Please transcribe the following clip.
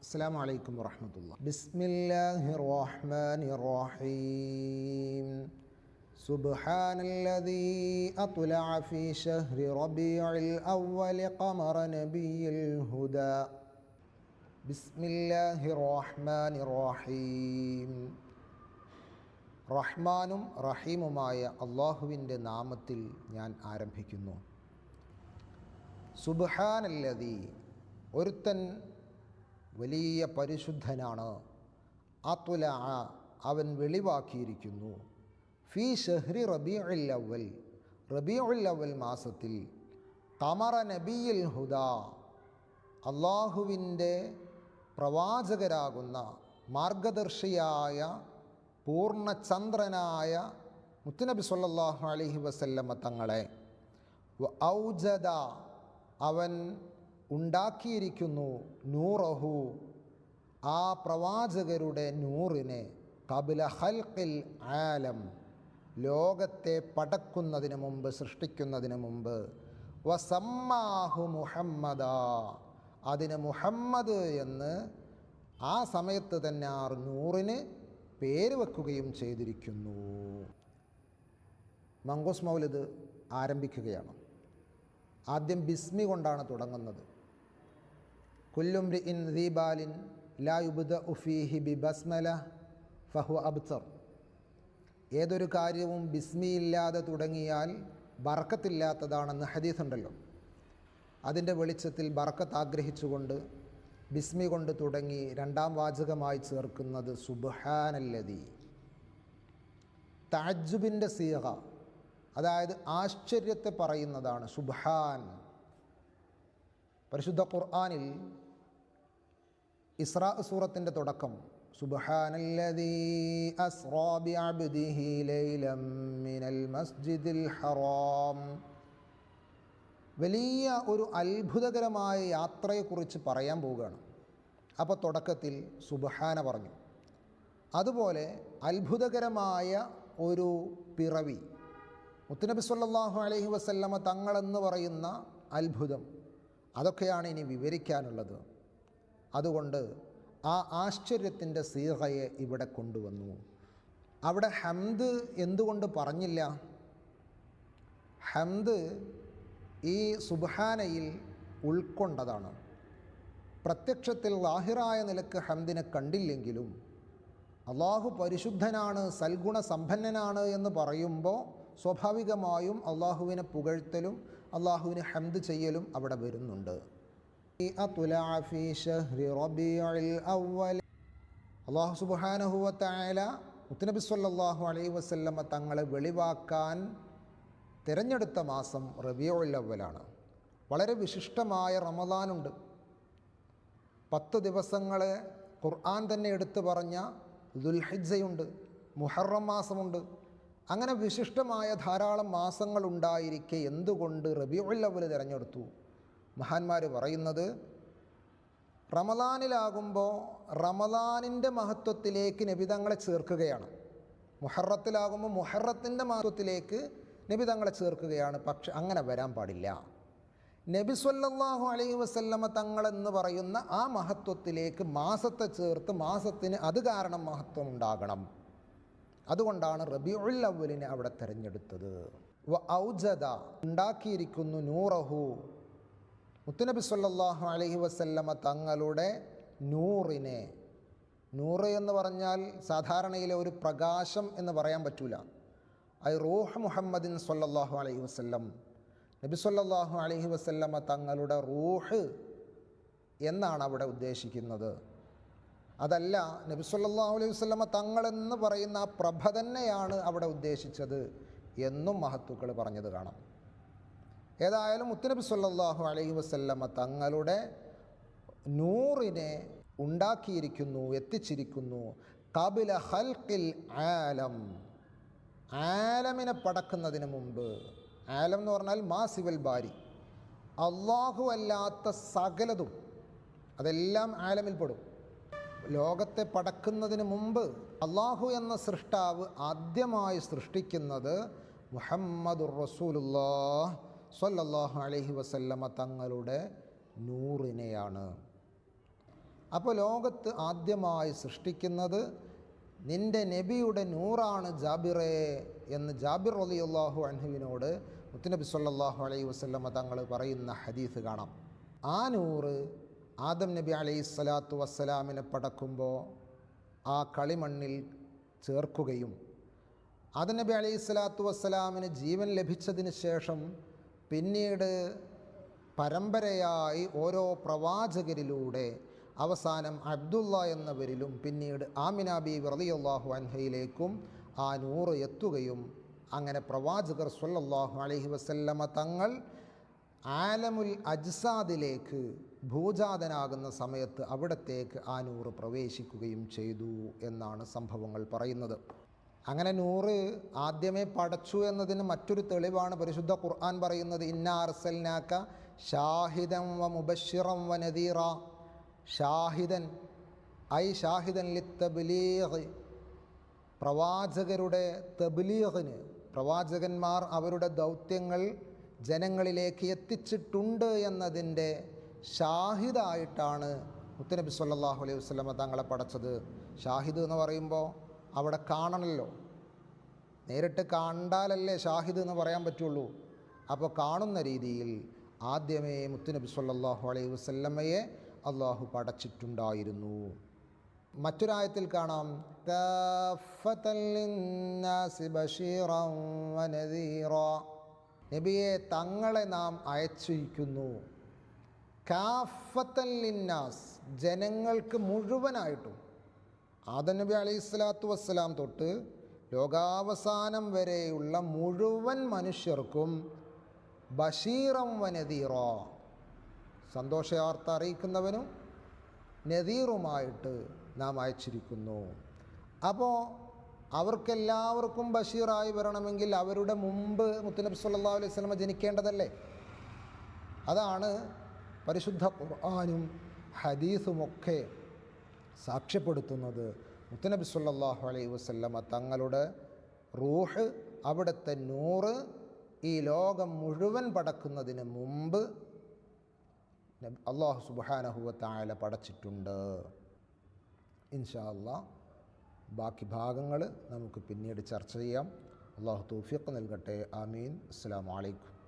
السلام عليكم ورحمة الله بسم الله الرحمن الرحيم سبحان الذي أطلع في شهر ربيع الأول قمر نبي الهدى بسم الله الرحمن الرحيم റഹ്മാനും റഹീമുമായ അള്ളാഹുവിൻ്റെ നാമത്തിൽ ഞാൻ ആരംഭിക്കുന്നു സുബ്ഹാനല്ലതി ഒരുത്തൻ വലിയ പരിശുദ്ധനാണ്. അത്തുല അവൻ വെളിവാക്കിയിരിക്കുന്നു. ഫി ഷെഹ്രി റബി അവൽ റബി അവൽ മാസത്തിൽ തമറ നബിയിൽ ഹുദ. അള്ളാഹുവിന്റെ പ്രവാചകരാകുന്ന മാർഗദർശിയായ പൂർണചന്ദ്രനായ മുത്തുനബി സല്ലാഹു അലഹി വസല്ലമ്മ തങ്ങളെ ഔജദ അവൻ ഉണ്ടാക്കിയിരിക്കുന്നു നൂറഹു. ആ പ്രവാചകരുടെ നൂറിനെ കപില ഹൽക്കിൽ ആലം ലോകത്തെ പടക്കുന്നതിന് മുമ്പ് സൃഷ്ടിക്കുന്നതിന് മുമ്പ്. വസമ്മാഹു മുഹമ്മദ. അതിന് മുഹമ്മദ് എന്ന് ആ സമയത്ത് തന്നെ ആ നൂറിന് പേര് വെക്കുകയും ചെയ്തിരിക്കുന്നു. മങ്കോസ് മൗലിദ് ആരംഭിക്കുകയാണ്. ആദ്യം ബിസ്മി കൊണ്ടാണ് തുടങ്ങുന്നത്. കുല്ലുംരി ഇൻ ദീബാലിൻ ലാ യുബുദ ഉഫീഹി ബി ബസ്മല ഫഹു അബ്സർ ഏതൊരു കാര്യവും ബിസ്മിയില്ലാതെ തുടങ്ങിയാൽ ബർക്കത്തില്ലാത്തതാണെന്ന് ഹദീസ് ഉണ്ടല്ലോ അതിന്റെ വെളിച്ചത്തിൽ ബർക്കത്ത് ആഗ്രഹിച്ചുകൊണ്ട് ബിസ്മി കൊണ്ട് തുടങ്ങി രണ്ടാം വാചകമായി ചേർക്കുന്നത് സുബ്ഹാനല്ലതി താജുബിന്റെ സീഹ അതായത് ആശ്ചര്യത്തെ പറയുന്നതാണ് സുബ്ഹാൻ. പരിശുദ്ധ ഖുർആാനിൽ ഇസ്രാ സൂറത്തിന്റെ തുടക്കം മിനൽ മസ്ജിദിൽ ഹറാം. വലിയ ഒരു അത്ഭുതകരമായ യാത്രയെക്കുറിച്ച് പറയാൻ പോവുകയാണ്. അപ്പോൾ തുടക്കത്തിൽ സുബഹാന പറഞ്ഞു. അതുപോലെ അത്ഭുതകരമായ ഒരു പിറവി. മുത്തുനബി സല്ലാഹു അലഹി വസല്ലമ തങ്ങളെന്ന് പറയുന്ന അത്ഭുതം. അതൊക്കെയാണ് ഇനി വിവരിക്കാനുള്ളത്. അതുകൊണ്ട് ആ ആശ്ചര്യത്തിന്റെ സീഹയെ ഇവിടെ കൊണ്ടുവന്നു. അവിടെ ഹംദ് എന്തുകൊണ്ട് പറഞ്ഞില്ല? ഹംദ് ഈ സുബാനയിൽ ഉൾക്കൊണ്ടതാണ്. പ്രത്യക്ഷത്തിൽ ലാഹിറായ നിലയ്ക്ക് ഹംദിനെ കണ്ടില്ലെങ്കിലും അള്ളാഹു പരിശുദ്ധനാണ് സൽഗുണ സമ്പന്നനാണ് എന്ന് പറയുമ്പോൾ സ്വാഭാവികമായും അള്ളാഹുവിനെ പുകഴ്ത്തലും അള്ളാഹുവിന് ഹംദ് ചെയ്യലും അവിടെ വരുന്നുണ്ട്. അള്ളാഹു സുബാനഹുവത്തായ മുത്തനബി സല്ലാഹു അലൈ വസ്ല്ലമ്മ തങ്ങളെ വെളിവാക്കാൻ തിരഞ്ഞെടുത്ത മാസം റബിയുൽ വളരെ വിശിഷ്ടമായ റമദാനുണ്ട്. പത്ത് ദിവസങ്ങളെ ഖുർആൻ തന്നെ എടുത്തു പറഞ്ഞ ദുൽഹിജയുണ്ട് മുഹറം മാസമുണ്ട്. അങ്ങനെ വിശിഷ്ടമായ ധാരാളം മാസങ്ങൾ ഉണ്ടായിരിക്കെ എന്തുകൊണ്ട് റബിയുൽ അവൽ തിരഞ്ഞെടുത്തു? മഹാന്മാർ പറയുന്നത് റമദാനിലാകുമ്പോൾ റമദാനിന്റെ മഹത്വത്തിലേക്ക് നബിതങ്ങളെ ചേർക്കുകയാണ്. മുഹറത്തിലാകുമ്പോൾ മുഹറത്തിന്റെ മഹത്വത്തിലേക്ക് നബിതങ്ങളെ ചേർക്കുകയാണ്. പക്ഷെ അങ്ങനെ വരാൻ പാടില്ല. നബി സല്ലാഹു അലൈഹി വസല്ലമ തങ്ങളെന്ന് പറയുന്ന ആ മഹത്വത്തിലേക്ക് മാസത്തെ ചേർത്ത് മാസത്തിന് അത് കാരണം മഹത്വം ഉണ്ടാകണം. അതുകൊണ്ടാണ് റബിയുൽ അവലിനെ അവിടെ തിരഞ്ഞെടുത്തത്. വ ഔജദ ഉണ്ടാക്കിയിരിക്കുന്നു നൂറഹു. മുത്തുനബി സല്ലാഹു അലഹി വസല്ലമ തങ്ങളുടെ നൂറിനെ. നൂറ് എന്ന് പറഞ്ഞാൽ സാധാരണയിലെ ഒരു പ്രകാശം എന്ന് പറയാൻ പറ്റൂല. ഐ റൂഹ് മുഹമ്മദിൻ സല്ലാഹു അലൈഹി വസ്ല്ലം. നബി സല്ലാഹു അലൈഹി വസല്ലമ തങ്ങളുടെ റൂഹ് എന്നാണ് അവിടെ ഉദ്ദേശിക്കുന്നത്. അതല്ല നബി സല്ലല്ലാഹു അലൈഹി വസല്ലമ തങ്ങളെന്ന് പറയുന്ന ആ പ്രഭ തന്നെയാണ് അവിടെ ഉദ്ദേശിച്ചത് എന്നും മഹത്തുക്കൾ പറഞ്ഞത് കാണാം. ഏതായാലും മുത്തുനബി സല്ലാഹു അലൈഹി വസല്ലമ തങ്ങളുടെ നൂറിനെ ഉണ്ടാക്കിയിരിക്കുന്നു എത്തിച്ചിരിക്കുന്നു. കബില ഹൽക്കിൽ ആലം. ആലമിനെ പടക്കുന്നതിന് മുമ്പ് ആലം എന്ന് പറഞ്ഞാൽ മാ സിവൽ ബാരി. അള്ളാഹു അല്ലാത്ത സകലതും അതെല്ലാം ആലമിൽപ്പെടും ലോകത്തെ പടക്കുന്നതിന് മുമ്പ് അള്ളാഹു എന്ന സൃഷ്ടാവ് ആദ്യമായി സൃഷ്ടിക്കുന്നത് മുഹമ്മദുർ റസൂലുല്ലാ സ്വല്ലല്ലാഹു അലഹി വസല്ലമ തങ്ങളുടെ നൂറിനെയാണ്. അപ്പോൾ ലോകത്ത് ആദ്യമായി സൃഷ്ടിക്കുന്നത് നിന്റെ നബിയുടെ നൂറാണ് ജാബിറേ എന്ന് ജാബിർ അലി അള്ളാഹു അൻഹുവിനോട് മുത്തുനബി സല്ലാഹു അലൈഹി വസല്ലമ തങ്ങൾ പറയുന്ന ഹദീസ് കാണാം. ആ നൂറ് ആദം നബി അലൈഹി സ്വലാത്തു വസ്സലാമിനെ പടക്കുമ്പോൾ ആ കളിമണ്ണിൽ ചേർക്കുകയും ആദം നബി അലൈഹി സ്വലാത്തു വസ്സലാമിന് ജീവൻ ലഭിച്ചതിന് ശേഷം പിന്നീട് പരമ്പരയായി ഓരോ പ്രവാചകരിലൂടെ അവസാനം അബ്ദുള്ള എന്നവരിലും പിന്നീട് ആമിന ബി റളിയല്ലാഹു അൻഹയിലേക്കും ആ നൂറ് എത്തുകയും അങ്ങനെ പ്രവാചകർ സല്ലല്ലാഹു അലൈഹി വസല്ലമ തങ്ങൾ ആലമുൽ അജ്സാദിലേക്ക് ഭൂജാതനാകുന്ന സമയത്ത് അവിടത്തേക്ക് ആ നൂറ് പ്രവേശിക്കുകയും ചെയ്തു എന്നാണ് സംഭവങ്ങൾ പറയുന്നത്. അങ്ങനെ നൂറ് ആദ്യമേ പടച്ചു എന്നതിന് മറ്റൊരു തെളിവാണ് പരിശുദ്ധ ഖുർആൻ പറയുന്നത് ഇന്നാർസൽനാക്ക ഷാഹിദം വ മുബഷിറം വ നദീറ. ഷാഹിദൻ ഐ ഷാഹിദൻ ലി പ്രവാചകരുടെ തബ്ലീഗിന് പ്രവാചകന്മാർ അവരുടെ ദൗത്യങ്ങൾ ജനങ്ങളിലേക്ക് എത്തിച്ചിട്ടുണ്ട് എന്നതിന്റെ ഷാഹിദായിട്ടാണ് മുത്തനബി സല്ലാഹു അലൈഹി വസ്ലമ തങ്ങളെ പടച്ചത്. ഷാഹിദ് എന്ന് പറയുമ്പോൾ അവിടെ കാണണമല്ലോ നേരിട്ട് കണ്ടാലല്ലേ ഷാഹിദ് എന്ന് പറയാൻ പറ്റുള്ളൂ. അപ്പോൾ കാണുന്ന രീതിയിൽ ആദ്യമേ മുത്തുനബി സല്ലാഹു അലൈഹി വസല്ലമയെ അള്ളാഹു പടച്ചിട്ടുണ്ടായിരുന്നു. മറ്റൊരായത്തിൽ കാണാം. നബിയെ തങ്ങളെ നാം അയച്ചിരിക്കുന്നു. കാഫത്തൻ ലിന്നാസ് ജനങ്ങൾക്ക് മുഴുവനായിട്ടും ആദനബി അലൈഹി സ്വലാത്തു വസ്സലാം തൊട്ട് ലോകാവസാനം വരെയുള്ള മുഴുവൻ മനുഷ്യർക്കും ബഷീറം വ നദീറോ. സന്തോഷവാർത്ത അറിയിക്കുന്നവനും നദീറുമായിട്ട് നാം അയച്ചിരിക്കുന്നു. അപ്പോൾ അവർക്കെല്ലാവർക്കും ബഷീറായി വരണമെങ്കിൽ അവരുടെ മുമ്പ് മുത്തുനബി സല്ലാ അലൈഹി സ്വലമ ജനിക്കേണ്ടതല്ലേ? അതാണ് പരിശുദ്ധ ഖുർആാനും ഹദീസുമൊക്കെ സാക്ഷ്യപ്പെടുത്തുന്നത് മുത്തനബി സല്ലല്ലാഹു അലൈഹി വസല്ലമ തങ്ങളുടെ റൂഹ് അവിടുത്തെ നൂറ് ഈ ലോകം മുഴുവൻ പടക്കുന്നതിന് മുമ്പ് അള്ളാഹു സുബ്ഹാനഹു തായാല പടച്ചിട്ടുണ്ട്. ഇൻഷാ ബാക്കി ഭാഗങ്ങൾ നമുക്ക് പിന്നീട് ചർച്ച ചെയ്യാം. അള്ളാഹു തൗഫീഖ് നൽകട്ടെ. ആമീൻ. അസ്സാം അലൈക്കും.